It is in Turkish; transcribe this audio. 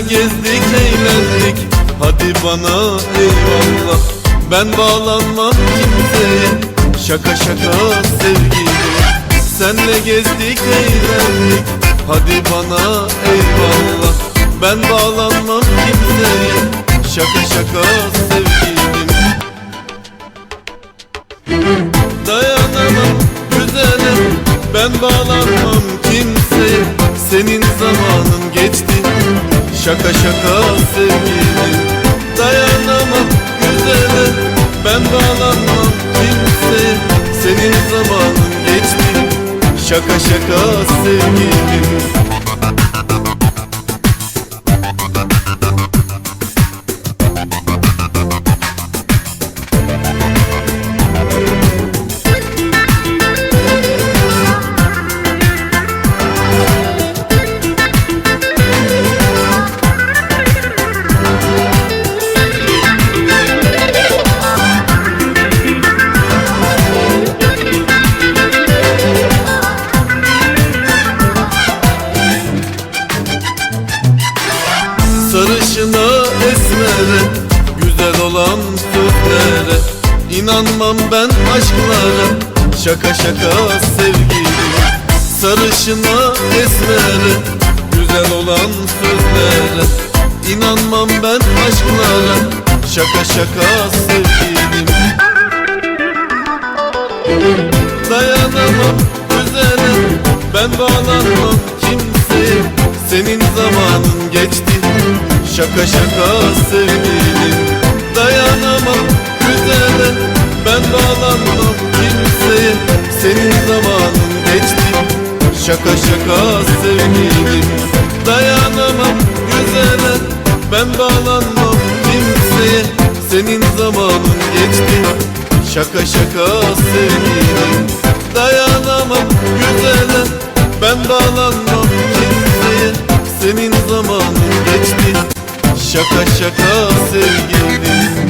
gezdik eğlendik. Hadi bana eyvallah. Ben bağlanmam kimseye. Şaka şaka sevgilim. Senle gezdik eğlendik. Hadi bana eyvallah. Ben bağlanmam kimseye. Şaka şaka sevgilim. Dayanamam güzelim. Ben bağlanmam Şaka şaka sevgilim. Dayanamam güzelim Ben bağlanmam kimseye Senin zamanın geçti. Şaka şaka sevgilim Olan sözlere İnanmam ben aşklara. Şaka şaka sevgilim Sarışına esmere Güzel olan sözlere İnanmam ben aşklara. Şaka şaka sevgilim. Dayanamam güzelim Ben bağlanmam kimseye. Senin zamanın geçti Şaka şaka sevgilim Dayanamam güzelim Ben bağlanmam kimseye. Senin zamanın geçti. Şaka şaka sevgilim. Dayanamam güzelim Ben bağlanmam kimseye. Senin zamanın geçti. Şaka şaka sevgilim. Dayanamam güzelim Ben bağlanmam kimseye. Senin zamanın geçti Şaka şaka sevgilim